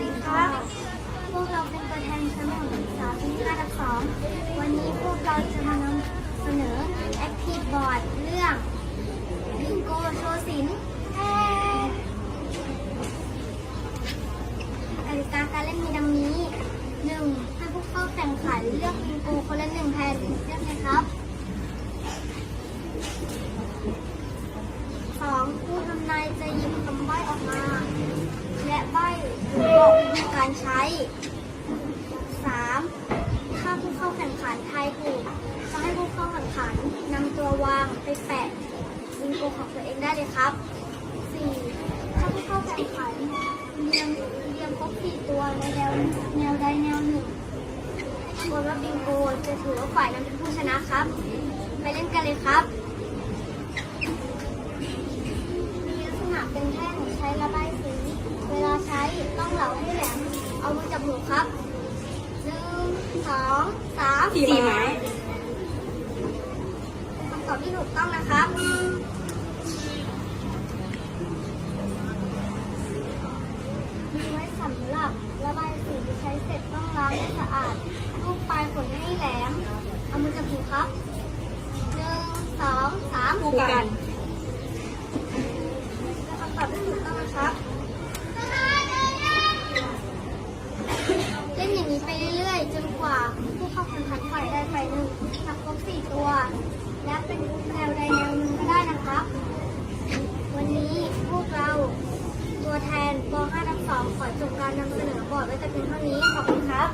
ดีครับ พวกเราเป็นตัวแทนชั้นของศึกษาปีที่ระดับสองวันนี้พวกเราจะมานำเสนอ Active Board เรื่องบิงโกโชว์สินกติกาการเล่นมีดังนี้ 1. ให้ผู้เข้าแข่งขันเลือกบิงโกคนละหนึ่งแผ่นเลือกเลยครับ 2. ผู้ทำนายจะหยิบคำใบ้ออกมา และใบ้หรือบอกวิธี การใช้ 3. ถ้าผู้เข้าแข่งขันทายถูกจะให้ผู้เข้าแข่งขันนำตัววางไปแปะบิงโกของตัวเองได้เลยครับ 4. ถ้าผู้เข้าแข่งขันเรียงเรียงครบสี่ตัวในแนวแนวใดแนวหนึ่งบนว่าบิงโกจะถือว่าฝ่ายนั้นเป็นผู้ชนะครับ ไปเล่นกันเลยครับ จับหูครับหนึ่งสองสามสี่ไม้คำตอบที่ถูกต้องนะครับมีไว้สำหรับระบายสีที่ใช้เสร็จต้องล้างให้สะอาดลูกปลายขนให้แหลม เอามือจับหูครับหนึ่งสองสามคู่กันและคำตอบที่ถูกต้องนะครับ เล่นอย่างนี้ไปเรื่อยๆ จนกว่า ผู้เข้าแข่งขันฝ่ายใดฝ่ายหนึ่งหากครบสี่ตัว และเป็นแนวใดแนวหนึ่งก็ได้นะครับ วันนี้พวกเราตัวแทนป .5 ทับ2ขอจบการนำเสนอบอร์ดไว้แต่เพียงเท่านี้ขอบคุณครับ